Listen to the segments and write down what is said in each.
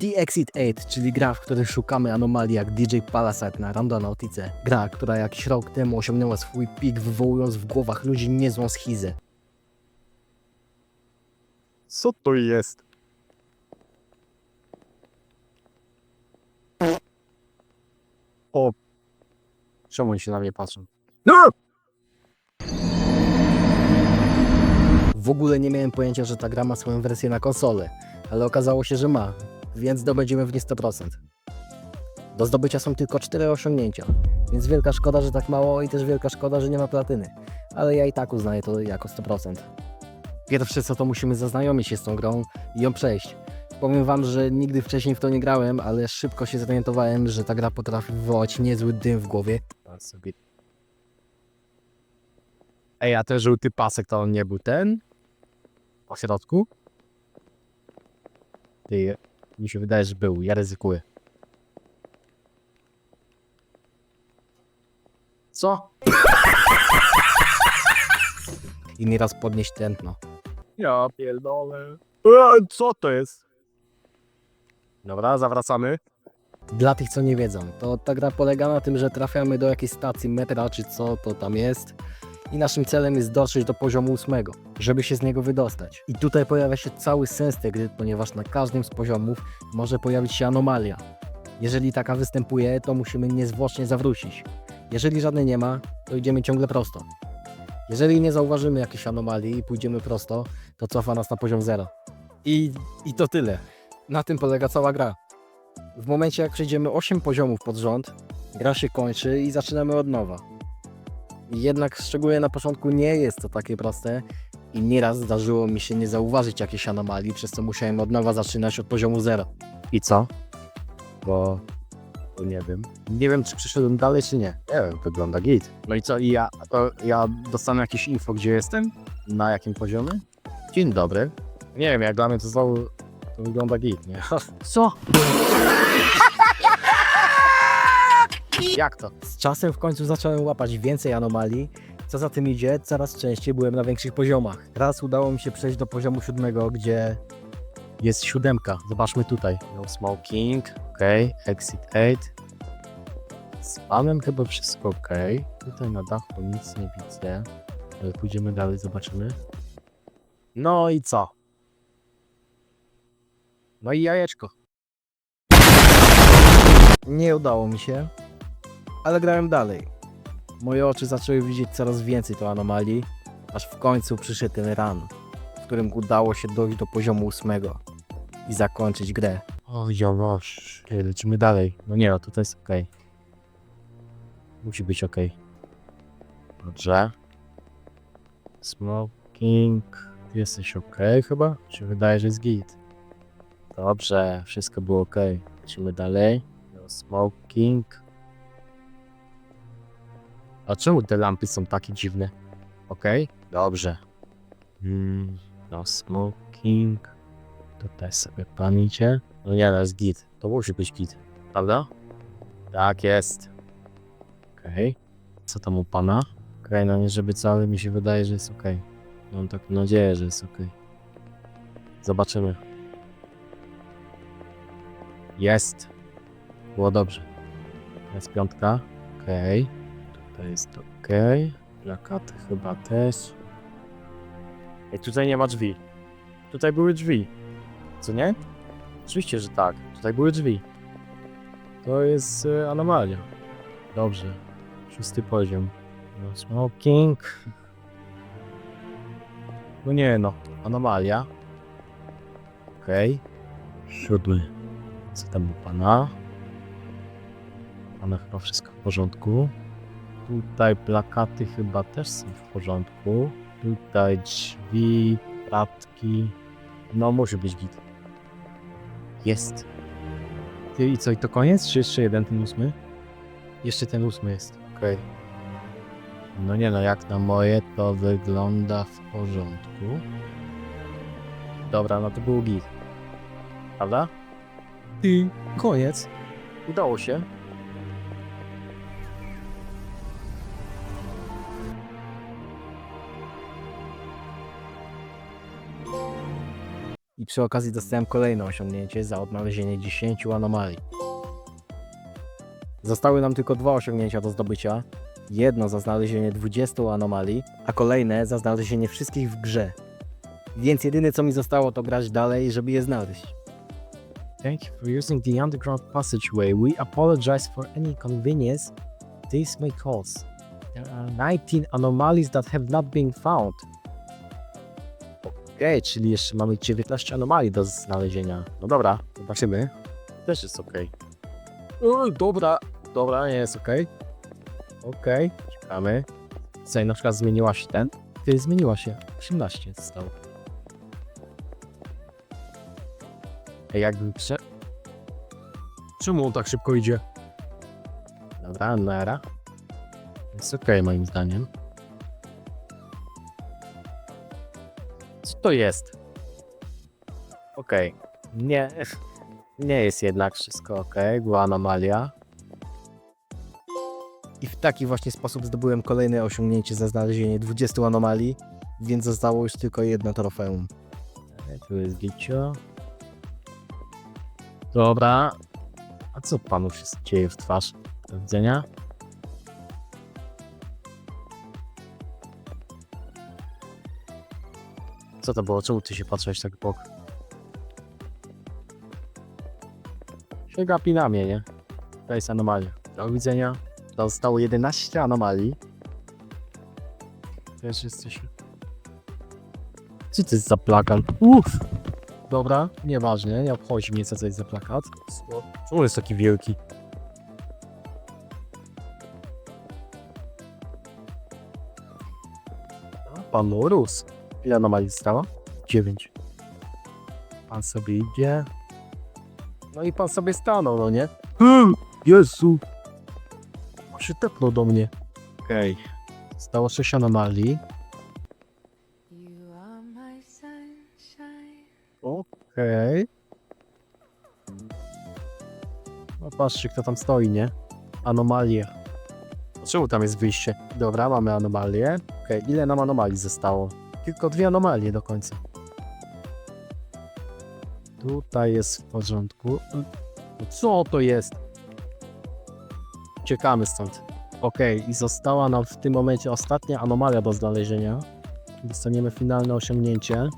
The Exit 8, czyli gra, w której szukamy anomalii jak DJ Palasite na Randonautice. Gra, która jakiś rok temu osiągnęła swój pik, wywołując w głowach ludzi niezłą schizę. Co to jest? O, Czemu oni się na mnie patrzą? no! W ogóle nie miałem pojęcia, że ta gra ma swoją wersję na konsolę, ale okazało się, że ma, więc zdobędziemy w nie 100%. Do zdobycia są tylko 4 osiągnięcia, więc wielka szkoda, że tak mało i też wielka szkoda, że nie ma platyny, ale ja i tak uznaję to jako 100%. Pierwsze co to musimy zaznajomić się z tą grą i ją przejść. Powiem wam, że nigdy wcześniej w to nie grałem, ale szybko się zorientowałem, że ta gra potrafi wywołać niezły dym w głowie. Ej, a ten żółty pasek to on nie był ten? Po środku? Ty, mi się wydaje, że był. Ja ryzykuję. Co? i nieraz podnieść tętno. Ja pierdolę. E, co to jest? Dobra, zawracamy. Dla tych, co nie wiedzą, to ta gra polega na tym, że trafiamy do jakiejś stacji metra, czy co to tam jest. I naszym celem jest dotrzeć do poziomu ósmego, żeby się z niego wydostać. I tutaj pojawia się cały sens tej gry, ponieważ na każdym z poziomów może pojawić się anomalia. Jeżeli taka występuje, to musimy niezwłocznie zawrócić. Jeżeli żadnej nie ma, to idziemy ciągle prosto. Jeżeli nie zauważymy jakiejś anomalii i pójdziemy prosto, to cofa nas na poziom zero. I, I to tyle. Na tym polega cała gra. W momencie jak przejdziemy 8 poziomów pod rząd, gra się kończy i zaczynamy od nowa. Jednak szczególnie na początku nie jest to takie proste i nieraz zdarzyło mi się nie zauważyć jakiejś anomalii, przez co musiałem od nowa zaczynać od poziomu 0. I co? Bo... bo nie wiem. Nie wiem, czy przyszedłem dalej, czy nie. Nie wiem, wygląda git. No i co, i ja, to ja dostanę jakieś info, gdzie jestem? Na jakim poziomie? Dzień dobry. Nie wiem, jak dla mnie to znowu to wygląda git, nie? Co? Jak to? Z czasem w końcu zacząłem łapać więcej anomalii, co za tym idzie, coraz częściej byłem na większych poziomach. Raz udało mi się przejść do poziomu siódmego, gdzie Jest siódemka. Zobaczmy tutaj. No smoking. Okej. Exit 8. Z panem chyba wszystko ok. Tutaj na dachu nic nie widzę. Ale pójdziemy dalej, zobaczymy. No i co? No i jajeczko. Nie udało mi się, ale grałem dalej. Moje oczy zaczęły widzieć coraz więcej tą anomalii, aż w końcu przyszedł ten run, w którym udało się dojść do poziomu ósmego i zakończyć grę. O, jowosz. Lecimy dalej. No nie, no tutaj jest ok. Musi być ok. Dobrze. Smoking. Ty jesteś ok chyba? Się wydaje, że jest git. Dobrze, wszystko było ok. Lecimy dalej. No smoking. A czemu te lampy są takie dziwne? Ok? Dobrze. Mm, no smoking. Tutaj sobie pan idzie. No nie, to jest git. To musi być git. Prawda? Tak jest. Okej. Co tam u pana? Okej, no nie żeby ale mi się wydaje, że jest okej. Mam taką nadzieję, że jest okej. Zobaczymy. Jest. Było dobrze. To jest piątka. Okej. Tutaj jest okej. Plakaty chyba też. Ej, tutaj nie ma drzwi. Tutaj były drzwi. Co nie? Oczywiście, że tak. Tutaj były drzwi. To jest e, anomalia. Dobrze. Szósty poziom. No, smoking. No nie no. Anomalia. Okej. Siódmy. Co tam u pana? Pana chyba wszystko w porządku. Tutaj plakaty chyba też są w porządku. Tutaj drzwi, klatki. No musi być git. Jest. Ty i co, i to koniec? Czy jeszcze jeden, ten ósmy? Jeszcze ten ósmy jest. Okej. No nie no, jak na moje to wygląda w porządku. Dobra, no to był git. Prawda? Ty, koniec. Udało się. I przy okazji dostałem kolejne osiągnięcie za odnalezienie 10 anomalii. Zostały nam tylko dwa osiągnięcia do zdobycia. Jedno za znalezienie 20 anomalii, a kolejne za znalezienie wszystkich w grze. Więc jedyne co mi zostało to grać dalej, żeby je znaleźć. Thank you for using the underground passageway. We apologize for any inconvenience this may cause. There are 19 anomalies that have not been found. Okej, czyli jeszcze mamy 19 anomalii do znalezienia. No dobra, zobaczymy. Też jest okej. Okay. Dobra, dobra, nie jest okej. Okej, czekamy. Tutaj na przykład zmieniła się ten. Ty zmieniła się. 18 zostało. Ej, jakbym prze... Czemu on tak szybko idzie? Dobra, nara. Jest okej moim zdaniem. To jest? Okej. Nie. Nie jest jednak wszystko ok. Była anomalia. I w taki właśnie sposób zdobyłem kolejne osiągnięcie za znalezienie 20 anomalii, więc zostało już tylko jedno trofeum. Tu jest Gicio. Dobra. A co panu się dzieje w twarz? Do widzenia. Co to było? Czemu ty się patrzyłeś tak w bok? Się gapi na mnie, nie? To jest anomalia. Do widzenia. Zostało 11 anomalii. Też jesteś. Co to jest za plakat? Uff! Dobra, nieważne, nie obchodzi mnie co to jest za plakat. Czemu jest taki wielki? Norus. Ile anomalii zostało? 9. Pan sobie idzie. No i pan sobie stanął, no nie? Hmm, Jezu! On się tepnął do mnie. Okej. Zostało 6 anomalii. You are my sunshine. Okej. No patrzcie, kto tam stoi, nie? Anomalie. Czemu tam jest wyjście? Dobra, mamy anomalię. Okej, ile nam anomalii zostało? Tylko dwie anomalie do końca. Tutaj jest w porządku. No co to jest? Uciekamy stąd. Okej, i została nam w tym momencie ostatnia anomalia do znalezienia. Dostaniemy finalne osiągnięcie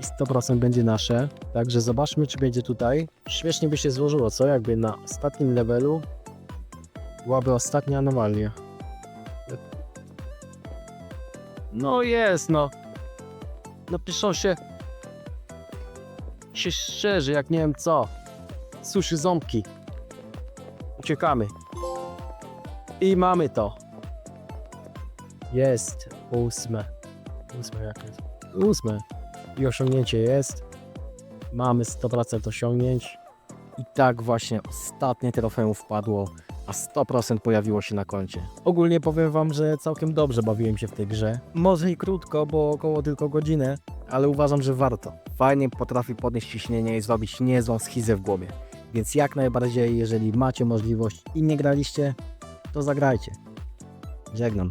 i 100% będzie nasze. Także zobaczmy, czy będzie tutaj. Śmiesznie by się złożyło, co? Jakby na ostatnim levelu byłaby ostatnia anomalia. No jest, no. No piszą się się szczerze, jak nie wiem co. Suszy ząbki. Uciekamy. I mamy to. Jest. Ósme. Ósme jak jest? Ósme. I osiągnięcie jest. Mamy 100% osiągnięć. I tak właśnie ostatnie trofeum wpadło, a 100% pojawiło się na koncie. Ogólnie powiem wam, że całkiem dobrze bawiłem się w tej grze. Może i krótko, bo około tylko godzinę, ale uważam, że warto. Fajnie potrafi podnieść ciśnienie i zrobić niezłą schizę w głowie. Więc jak najbardziej, jeżeli macie możliwość i nie graliście, to zagrajcie. Żegnam.